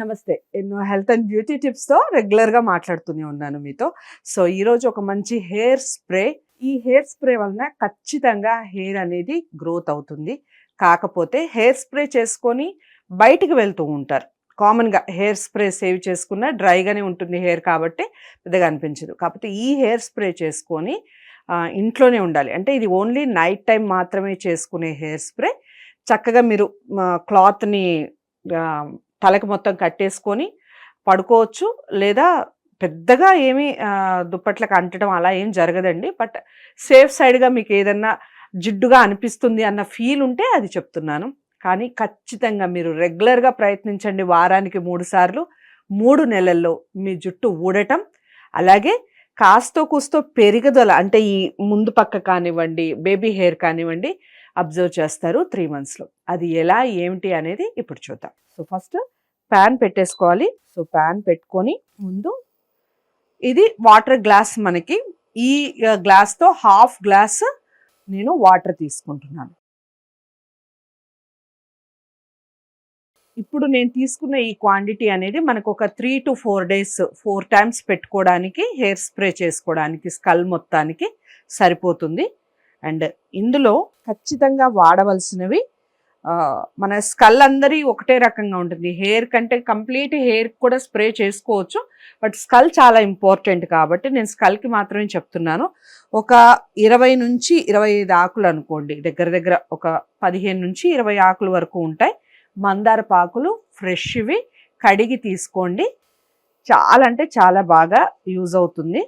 నమస్తే. ఎన్నో health and beauty టిప్స్తో రెగ్యులర్గా మాట్లాడుతూనే ఉన్నాను మీతో. సో ఈరోజు ఒక మంచి హెయిర్ స్ప్రే. ఈ హెయిర్ స్ప్రే వలన ఖచ్చితంగా హెయిర్ అనేది గ్రోత్ అవుతుంది. కాకపోతే హెయిర్ స్ప్రే చేసుకొని బయటికి వెళ్తూ ఉంటారు. కామన్గా హెయిర్ స్ప్రే సేవ్ చేసుకున్న డ్రైగానే ఉంటుంది హెయిర్ కాబట్టి పెద్దగా అనిపించదు. కాకపోతే ఈ హెయిర్ స్ప్రే చేసుకొని ఇంట్లోనే ఉండాలి. అంటే ఇది ఓన్లీ నైట్ టైం మాత్రమే చేసుకునే హెయిర్ స్ప్రే. చక్కగా మీరు క్లాత్ని తలకి మొత్తం కట్టేసుకొని పడుకోవచ్చు లేదా పెద్దగా ఏమీ దుప్పట్లకు అంటడం అలా ఏం జరగదండి. బట్ సేఫ్ సైడ్గా మీకు ఏదన్నా జిడ్డుగా అనిపిస్తుంది అన్న ఫీల్ ఉంటే అది చెప్తున్నాను. కానీ ఖచ్చితంగా మీరు రెగ్యులర్గా ప్రయత్నించండి వారానికి మూడు సార్లు. మూడు నెలల్లో మీ జుట్టు ఊడటం అలాగే కాస్తో కూస్తో పెరుగుదల అంటే ఈ ముందు పక్క కానివ్వండి బేబీ హెయిర్ కానివ్వండి అబ్జర్వ్ చేస్తారు త్రీ మంత్స్లో. అది ఎలా ఏమిటి అనేది ఇప్పుడు చూద్దాం. సో ఫస్ట్ ప్యాన్ పెట్టేసుకోవాలి. సో ప్యాన్ పెట్టుకొని ముందు ఇది వాటర్ గ్లాస్ మనకి. ఈ గ్లాస్తో హాఫ్ గ్లాస్ నేను వాటర్ తీసుకుంటున్నాను. ఇప్పుడు నేను తీసుకున్న ఈ క్వాంటిటీ అనేది మనకు ఒక three to four days four times పెట్టుకోవడానికి హెయిర్ స్ప్రే చేసుకోవడానికి స్కల్ మొత్తానికి సరిపోతుంది. అండ్ ఇందులో ఖచ్చితంగా వాడవలసినవి మన స్కల్ అందరి ఒకటే రకంగా ఉంటుంది. హెయిర్ కంటే కంప్లీట్ హెయిర్ కూడా స్ప్రే చేసుకోవచ్చు. బట్ స్కల్ చాలా ఇంపార్టెంట్ కాబట్టి నేను స్కల్కి మాత్రమే చెప్తున్నాను. ఒక ఇరవై నుంచి ఇరవై ఐదు ఆకులు అనుకోండి. దగ్గర దగ్గర ఒక పదిహేను నుంచి ఇరవై ఆకులు వరకు ఉంటాయి. మందార పాకులు ఫ్రెష్వి కడిగి తీసుకోండి. చాలా అంటే చాలా బాగా యూజ్ అవుతుంది.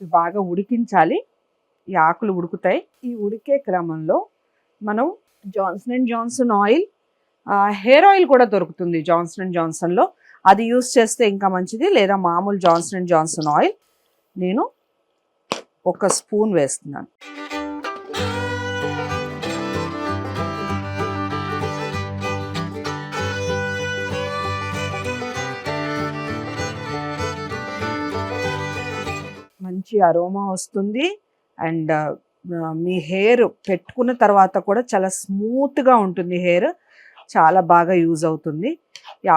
బాగా ఉడికించాలి. ఈ ఆకులు ఉడుకుతాయి. ఈ ఉడికే క్రమంలో మనం Johnson and Johnson oil hair oil కూడా దొరుకుతుంది జాన్సన్ అండ్ జాన్సన్లో అది యూస్ చేస్తే ఇంకా మంచిది లేదా మామూలు జాన్సన్ అండ్ జాన్సన్ ఆయిల్ నేను ఒక స్పూన్ వేస్తున్నాను. మంచి అరోమా వస్తుంది. అండ్ మీ హెయిర్ పెట్టుకున్న తర్వాత కూడా చాలా స్మూత్గా ఉంటుంది హెయిర్. చాలా బాగా యూజ్ అవుతుంది.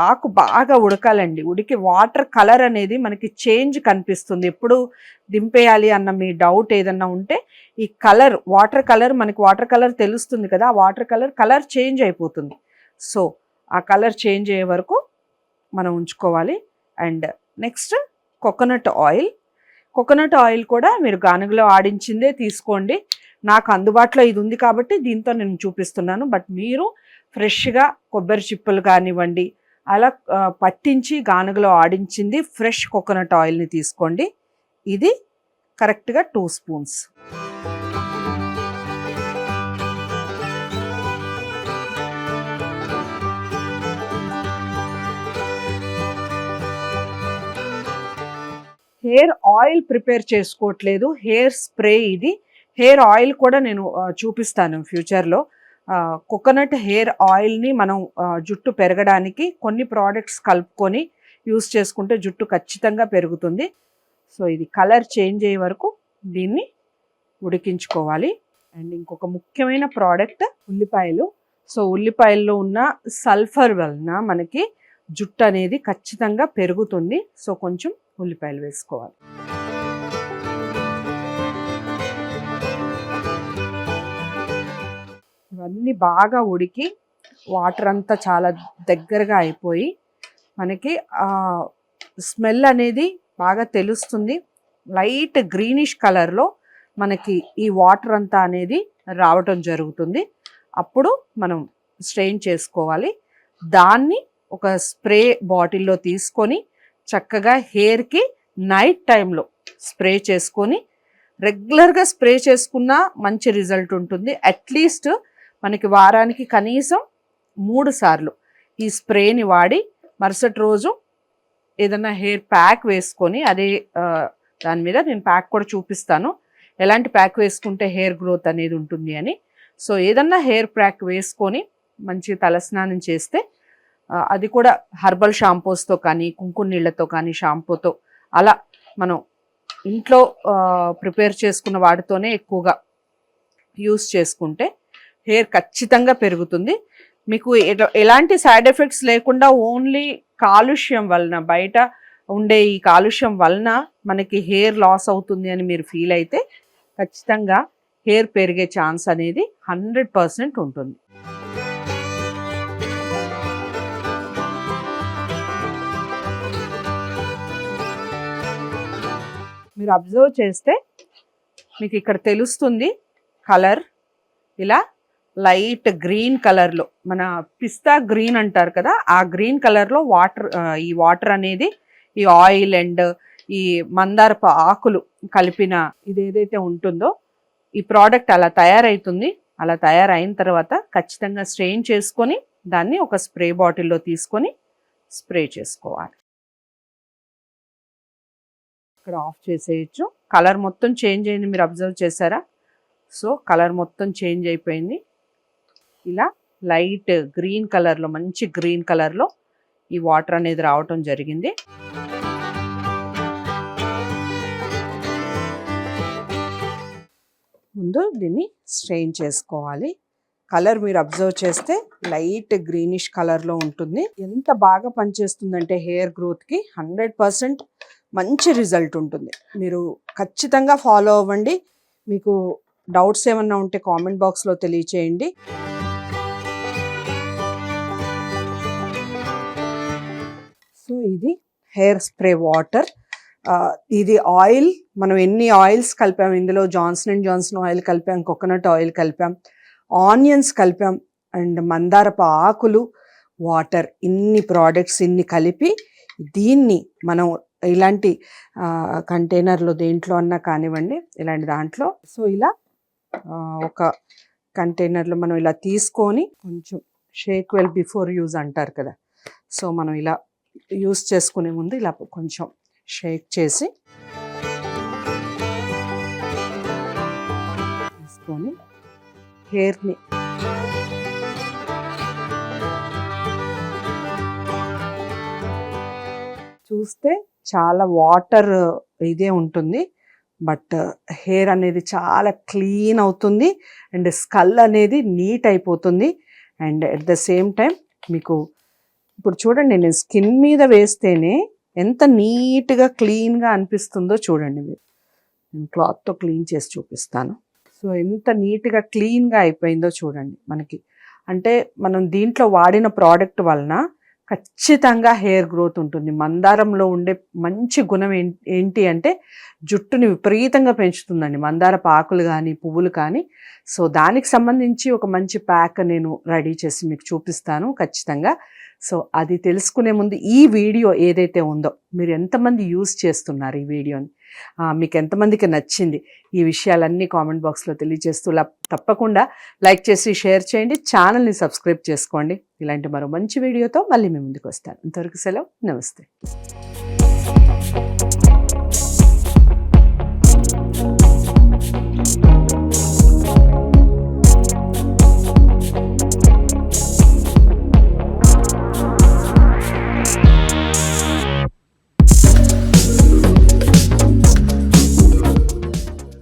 ఆకు బాగా ఉడకాలండి. ఉడికి వాటర్ కలర్ అనేది మనకి చేంజ్ కనిపిస్తుంది. ఎప్పుడు దింపేయాలి అన్న మీ డౌట్ ఏదన్నా ఉంటే ఈ కలర్ వాటర్ కలర్ మనకి వాటర్ కలర్ తెలుస్తుంది కదా ఆ వాటర్ కలర్ కలర్ చేంజ్ అయిపోతుంది. సో ఆ కలర్ చేంజ్ అయ్యే వరకు మనం ఉంచుకోవాలి. And next coconut oil. Coconut oil కూడా మీరు గానుగలో ఆడించిందే తీసుకోండి. నాకు అందుబాటులో ఇది ఉంది కాబట్టి దీంతో నేను చూపిస్తున్నాను. బట్ మీరు ఫ్రెష్గా కొబ్బరి చిప్పలు కానివ్వండి అలా పట్టించి గానుగలో ఆడించింది ఫ్రెష్ కోకోనట్ ఆయిల్ని తీసుకోండి. ఇది కరెక్ట్గా two spoons. Hair oil prepare చేసుకోవట్లేదు. హెయిర్ స్ప్రే ఇది. హెయిర్ ఆయిల్ కూడా నేను చూపిస్తాను ఫ్యూచర్లో. కోకోనట్ హెయిర్ ఆయిల్ని మనం జుట్టు పెరగడానికి కొన్ని ప్రోడక్ట్స్ కలుపుకొని యూస్ చేసుకుంటే జుట్టు ఖచ్చితంగా పెరుగుతుంది. సో ఇది కలర్ చేంజ్ అయ్యే వరకు దీన్ని ఉడికించుకోవాలి. అండ్ ఇంకొక ముఖ్యమైన ప్రోడక్ట్ ఉల్లిపాయలు. సో ఉల్లిపాయల్లో ఉన్న సల్ఫర్ వలన మనకి జుట్టు అనేది ఖచ్చితంగా పెరుగుతుంది. సో కొంచెం ఉల్లిపాయలు వేసుకోవాలి. ఇవన్నీ బాగా ఉడికి వాటర్ అంతా చాలా దగ్గరగా అయిపోయి మనకి స్మెల్ అనేది బాగా తెలుస్తుంది. లైట్ గ్రీనిష్ కలర్లో మనకి ఈ వాటర్ అంతా అనేది రావటం జరుగుతుంది. అప్పుడు మనం స్ట్రెయిన్ చేసుకోవాలి. దాన్ని ఒక స్ప్రే బాటిల్లో తీసుకొని చక్కగా హెయిర్కి నైట్ టైంలో స్ప్రే చేసుకొని రెగ్యులర్గా స్ప్రే చేసుకున్నా మంచి రిజల్ట్ ఉంటుంది. అట్లీస్ట్ మనకి వారానికి కనీసం మూడు సార్లు ఈ స్ప్రేని వాడి మరుసటి రోజు ఏదైనా హెయిర్ ప్యాక్ వేసుకొని అదే దాని మీద నేను ప్యాక్ కూడా చూపిస్తాను. ఎలాంటి ప్యాక్ వేసుకుంటే హెయిర్ గ్రోత్ అనేది ఉంటుంది అని. సో ఏదన్నా హెయిర్ ప్యాక్ వేసుకొని మంచి తలస్నానం చేస్తే అది కూడా హర్బల్ షాంపూస్తో కానీ కుంకుమ నీళ్ళతో కానీ షాంపూతో అలా మనం ఇంట్లో ప్రిపేర్ చేసుకున్న వాటితోనే ఎక్కువగా యూస్ చేసుకుంటే హెయిర్ ఖచ్చితంగా పెరుగుతుంది. మీకు ఎలాంటి సైడ్ ఎఫెక్ట్స్ లేకుండా ఓన్లీ కాలుష్యం వలన బయట ఉండే ఈ కాలుష్యం వలన మనకి హెయిర్ లాస్ అవుతుంది అని మీరు ఫీల్ అయితే ఖచ్చితంగా హెయిర్ పెరిగే ఛాన్స్ అనేది హండ్రెడ్ పర్సెంట్ ఉంటుంది. మీరు అబ్జర్వ్ చేస్తే మీకు ఇక్కడ తెలుస్తుంది కలర్ ఇలా లైట్ గ్రీన్ కలర్లో మన పిస్తా గ్రీన్ అంటారు కదా ఆ గ్రీన్ కలర్లో వాటర్ ఈ వాటర్ అనేది ఈ ఆయిల్ అండ్ ఈ మందారపు ఆకులు కలిపిన ఇది ఏదైతే ఉంటుందో ఈ ప్రోడక్ట్ అలా తయారవుతుంది అలా తయారైన తర్వాత ఖచ్చితంగా స్ట్రెయిన్ చేసుకొని దాన్ని ఒక స్ప్రే బాటిల్లో తీసుకొని స్ప్రే చేసుకోవాలి. ఇక్కడ ఆఫ్ చేసేయచ్చు. కలర్ మొత్తం చేంజ్ అయింది. మీరు అబ్జర్వ్ చేశారా? సో కలర్ మొత్తం చేంజ్ అయిపోయింది. ఇలా లైట్ గ్రీన్ కలర్లో మంచి గ్రీన్ కలర్లో ఈ వాటర్ అనేది రావటం జరిగింది. ముందు దీన్ని స్ట్రెయిన్ చేసుకోవాలి. కలర్ మీరు అబ్జర్వ్ చేస్తే లైట్ గ్రీనిష్ కలర్లో ఉంటుంది. ఎంత బాగా పనిచేస్తుందంటే హెయిర్ గ్రోత్కి హండ్రెడ్ పర్సెంట్ మంచి రిజల్ట్ ఉంటుంది. మీరు ఖచ్చితంగా ఫాలో అవ్వండి. మీకు డౌట్స్ ఏమన్నా ఉంటే కామెంట్ బాక్స్లో తెలియచేయండి. సో ఇది హెయిర్ స్ప్రే వాటర్. ఇది ఆయిల్. మనం ఎన్ని ఆయిల్స్ కలిపాం? ఇందులో జాన్సన్ అండ్ జాన్సన్ ఆయిల్ కలిపాం కోకోనట్ ఆయిల్ కలిపాం ఆనియన్స్ కలిపాం అండ్ మందారపు ఆకులు వాటర్. ఇన్ని ప్రోడక్ట్స్ ఇన్ని కలిపి దీన్ని మనం ఇలాంటి కంటైనర్లో దేంట్లో అన్నా కానివ్వండి ఇలాంటి దాంట్లో. సో ఇలా ఒక కంటైనర్లో మనం ఇలా తీసుకొని కొంచెం షేక్ వెల్ బిఫోర్ యూజ్ అంటారు కదా. సో మనం ఇలా యూస్ చేసుకునే ముందు ఇలా కొంచెం షేక్ చేసి తీసుకొని హెయిర్ని చూస్తే చాలా వాటర్ ఇదే ఉంటుంది. బట్ హెయిర్ అనేది చాలా క్లీన్ అవుతుంది. అండ్ స్కల్ అనేది నీట్ అయిపోతుంది. And at the same time మీకు ఇప్పుడు చూడండి నేను స్కిన్ మీద వేస్తేనే ఎంత నీట్గా క్లీన్గా అనిపిస్తుందో చూడండి మీరు. నేను క్లాత్తో క్లీన్ చేసి చూపిస్తాను. సో ఎంత నీట్గా క్లీన్గా అయిపోయిందో చూడండి మనకి. అంటే మనం దీంట్లో వాడిన ప్రోడక్ట్ వలన ఖచ్చితంగా హెయిర్ గ్రోత్ ఉంటుంది. మందారంలో ఉండే మంచి గుణం ఏం- ఏంటి అంటే జుట్టుని విపరీతంగా పెంచుతుందండి. మందార పాకులు కానీ పువ్వులు కానీ. సో దానికి సంబంధించి ఒక మంచి ప్యాక్ నేను రెడీ చేసి మీకు చూపిస్తాను ఖచ్చితంగా. సో అది తెలుసుకునే ముందు ఈ వీడియో ఏదైతే ఉందో మీరు ఎంతమంది యూజ్ చేస్తున్నారు ఈ వీడియోని? మీకు ఎంతమందికి నచ్చింది? ఈ విషయాలన్నీ కామెంట్ బాక్స్లో తెలియజేస్తూ తప్పకుండా లైక్ చేసి షేర్ చేయండి. ఛానల్ని సబ్స్క్రైబ్ చేసుకోండి. ఇలాంటి మరో మంచి వీడియోతో మళ్ళీ మీ ముందుకు వస్తాను. ఇంతవరకు సెలవు. నమస్తే.